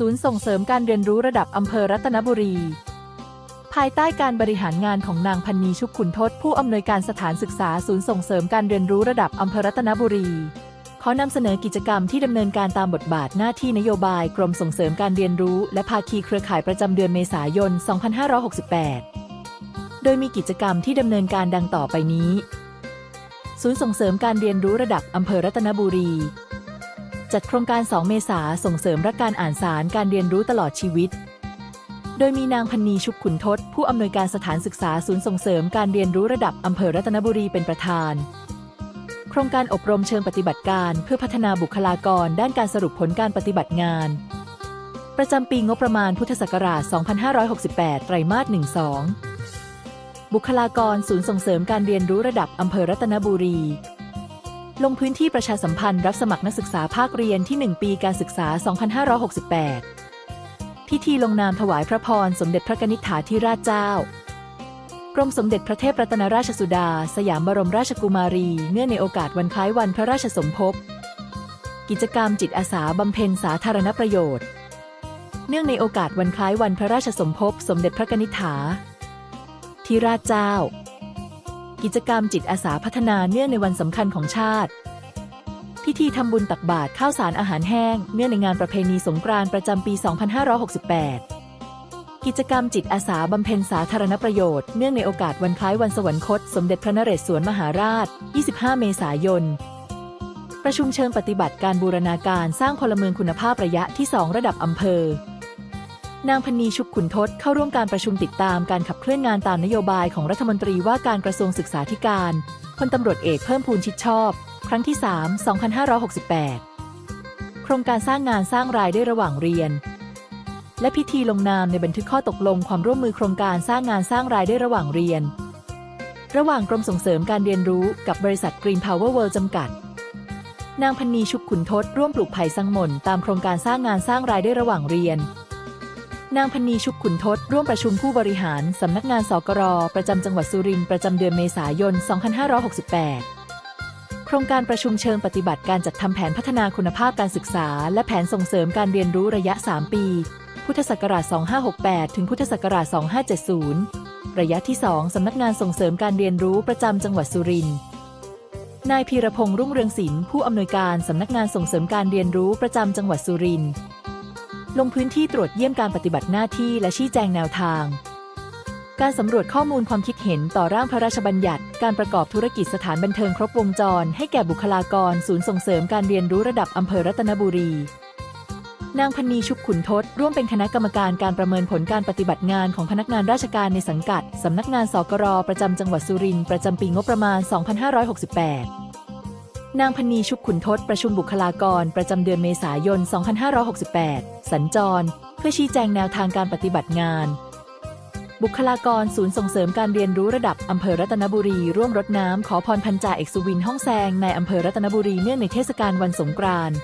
ศูนย์ส่งเสริมการเรียนรู้ระดับอำเภอรัตนบุรี ภายใต้การบริหารงานของนางพันนีชุกขุนทศผู้อำนวยการสถานศึกษาศูนย์ส่งเสริมการเรียนรู้ระดับอำเภอรัตนบุรี ขอนำเสนอกิจกรรมที่ดำเนินการตามบทบาทหน้าที่นโยบายกรมส่งเสริมการเรียนรู้และภาคีเครือข่ายประจำเดือนเมษายน 2568 โดยมีกิจกรรมที่ดำเนินการดังต่อไปนี้ ศูนย์ส่งเสริมการเรียนรู้ระดับอำเภอรัตนบุรี จัดโครงการ 2 เมษาส่งเสริมรักการอ่านสารการเรียนรู้ตลอดชีวิต โดยมีนางพันนีชุกขุนทศ ผู้อำนวยการสถานศึกษาศูนย์ส่งเสริมการเรียนรู้ระดับอำเภอรัตนบุรีเป็นประธาน โครงการอบรมเชิงปฏิบัติการ เพื่อพัฒนาบุคลากร ด้านการสรุปผลการปฏิบัติงาน ประจำปีงบประมาณพุทธศักราช 2568 ไตรมาส 12 บุคลากร ศูนย์ส่งเสริมการเรียนรู้ระดับอำเภอรัตนบุรี ลงพื้นที่ประชาสัมพันธ์รับสมัครนักศึกษาภาคเรียนที่ 1 ปีการศึกษา 2568 พิธีลงนามถวายพระพรสมเด็จพระนิษฐาธิราชเจ้ากรมสมเด็จพระเทพรัตนราชสุดา สยามบรมราชกุมารี เนื่องในโอกาสวันคล้ายวันพระราชสมภพ กิจกรรมจิตอาสาบำเพ็ญสาธารณประโยชน์ เนื่องในโอกาสวันคล้ายวันพระราชสมภพ สมเด็จพระนิษฐาธิราชเจ้า กิจกรรมจิตอาสาพัฒนาเนื่องในวันสำคัญของชาติ พิธีทำบุญตักบาตรข้าวสารอาหารแห้ง เนื่องในงานประเพณีสงกรานต์ประจำปี 2568 กิจกรรมจิตอาสาบำเพ็ญสาธารณประโยชน์ เนื่องในโอกาสวันคล้ายวันสวรรคต สมเด็จพระนเรศวรมหาราช 25 เมษายน ประชุมเชิงปฏิบัติการบูรณาการสร้างพลเมืองคุณภาพระยะที่ 2 ระดับอำเภอ นางพนีชุกขุนทศเข้าร่วมการประชุมติดตามการขับเคลื่อนงานตามนโยบายของรัฐมนตรีว่าการกระทรวงศึกษาธิการพลตำรวจเอกเพิ่มพูนชิดชอบ ครั้งที่ 3 2568 โครงการสร้างงานสร้างรายได้ระหว่างเรียน และพิธีลงนามในบันทึกข้อตกลงความร่วมมือโครงการสร้างงานสร้างรายได้ระหว่างเรียน ระหว่างกรมส่งเสริมการเรียนรู้กับบริษัท Green Power World จำกัด นางพันนีชุกขุนทศร่วมปลูกไผ่สังมนตามโครงการสร้างงานสร้างรายได้ระหว่างเรียน นางพนนีชุกขุนทศร่วมประชุมผู้บริหาร สำนักงานสกรประจำจังหวัดสุรินทร์ประจำเดือนเมษายน 2568 โครงการประชุมเชิงปฏิบัติการจัดทำแผนพัฒนาคุณภาพการศึกษา และแผนส่งเสริมการเรียนรู้ระยะ 3 ปี พุทธศักราช 2568 ถึงพุทธศักราช 2570 ระยะที่ 2 สำนักงานส่งเสริมการเรียนรู้ประจำจังหวัดสุรินทร์นายพีรพงษ์รุ่งเรืองศิลป์ผู้อำนวยการสำนักงานส่งเสริมการเรียนรู้ประจำจังหวัดสุรินทร์ ลงพื้นที่ตรวจเยี่ยมการปฏิบัติหน้าที่และชี้แจงแนวทาง การสำรวจข้อมูลความคิดเห็นต่อร่างพระราชบัญญัติ การประกอบธุรกิจสถานบันเทิงครบวงจร ให้แก่บุคลากร ศูนย์ส่งเสริมการเรียนรู้ระดับอำเภอรัตนบุรี นางพันนีชุกขุนทศร่วมเป็นคณะกรรมการการประเมินผลการปฏิบัติงานของพนักงานราชการในสังกัดสำนักงานสกรประจำจังหวัดสุรินทร์ประจำปีงบประมาณ 2568 นางพันีชุกขุนทศประชุมบุคลากรประจำเดือนเมษายน 2568 สัญจร เพื่อชี้แจงแนวทางการปฏิบัติงาน บุคลากรศูนย์ส่งเสริมการเรียนรู้ระดับอำเภอรัตนบุรี ร่วมรดน้ำขอพรพันจ่าเอกสุวินห้องแซงในอำเภอรัตนบุรีเนื่องในเทศกาลวันสงกรานต์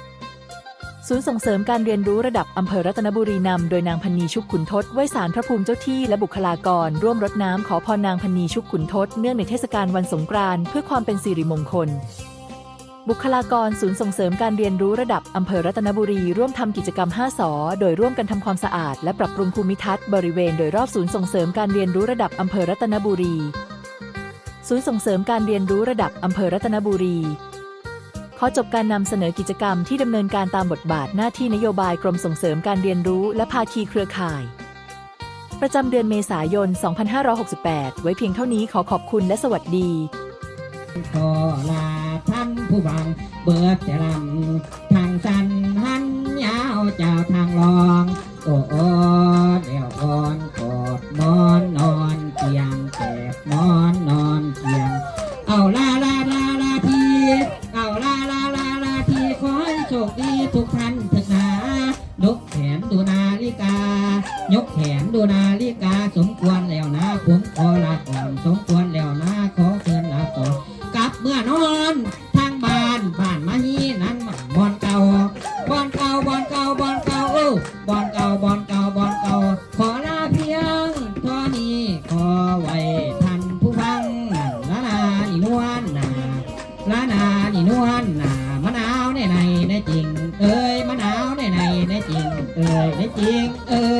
ศูนย์ส่งเสริมการเรียนรู้ระดับอำเภอรัตนบุรีนำโดยนางพันีชุกขุนทศไหว้สารพระภูมิเจ้าที่และบุคลากร ร่วมรดน้ำขอพรนางพันนีชุกขุนทศเนื่องในเทศกาลวันสงกรานต์เพื่อความเป็นสิริมงคล บุคลากรศูนย์ส่งเสริมการเรียนรู้ระดับอำเภอรัตนบุรีร่วมทำกิจกรรม 5 สอ โดยร่วมกันทำความสะอาด และปรับปรุงภูมิทัศน์บริเวณโดยรอบศูนย์ส่งเสริมการเรียนรู้ระดับอำเภอรัตนบุรี ศูนย์ส่งเสริมการเรียนรู้ระดับอำเภอรัตนบุรี ขอจบการนำเสนอกิจกรรมที่ดำเนินการตามบทบาทหน้าที่นโยบายกรมส่งเสริมการเรียนรู้และภาคีเครือข่าย ประจำเดือนเมษายน 2568 ไว้เพียงเท่านี้ขอขอบคุณและสวัสดีขอลา ท่านผู้ฟังเบิดแต่ลำทางสันหันยาวเจ้าทางรองโอ้โอเดี๋ยวอ่อนกอดมอนนอนเตียงแกบมอนนอนเตียง เอาลาลาลาลาทีเอาลาลาลาลาทีขอให้โชคดีทุกท่านถึงหนายกแขนดูนาฬิกา ยกแขนดูนาฬิกาสมควรแล้วนะผมขอลาก่อนสมควร นอนทางบ้านบ้านมาฮีนั้นมันบอนเก่าบอนเก่าบอนเก่าบอนเก่าเอ้บอนเก่าบอนเก่าบอนเก่าขอลาเพียงเท่านี้ขอไว้ท่านผู้ฟังนั่นละนาอีนวลนาละนาอีนวลนามะนาวในในในจริง เอ้ยมะนาวในในในจริง เอ่ยได้จริงเอ่ย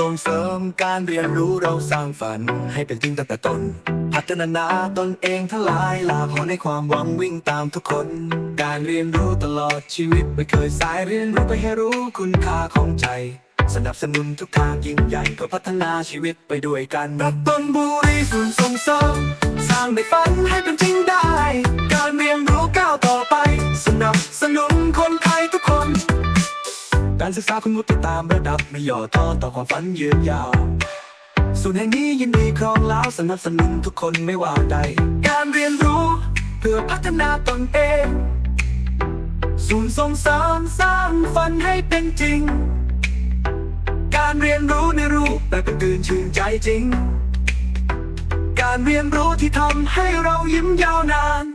ส่งเสริมการเรียนรู้เราสร้างฝันให้เป็นจริงตั้งแต่ต้น พัฒนาตนเองทลายลาภในความหวังวิ่งตามทุกคน การเรียนรู้ตลอดชีวิตไม่เคยสายเรียนรู้ไปให้รู้คุณค่าของใจ สนับสนุนทุกทางยิ่งใหญ่เพื่อพัฒนาชีวิตไปด้วยกันรักต้นบุรีศูนย์ส่งเสริมสร้างในฝัน การศึกษาคุณวุฒิตามระดับไม่ย่อท้อต่อความฝันยืนยาวศูนย์แห่งนี้ยินดีครองแล้วสนับสนุนทุกคนไม่ว่าใด การเรียนรู้เพื่อพัฒนาตนเอง ศูนย์ส่งเสริมสร้างฝันให้เป็นจริง การเรียนรู้ในรูปแบบอื่นชื่นใจจริง การเรียนรู้ที่ทำให้เรายิ้มยาวนาน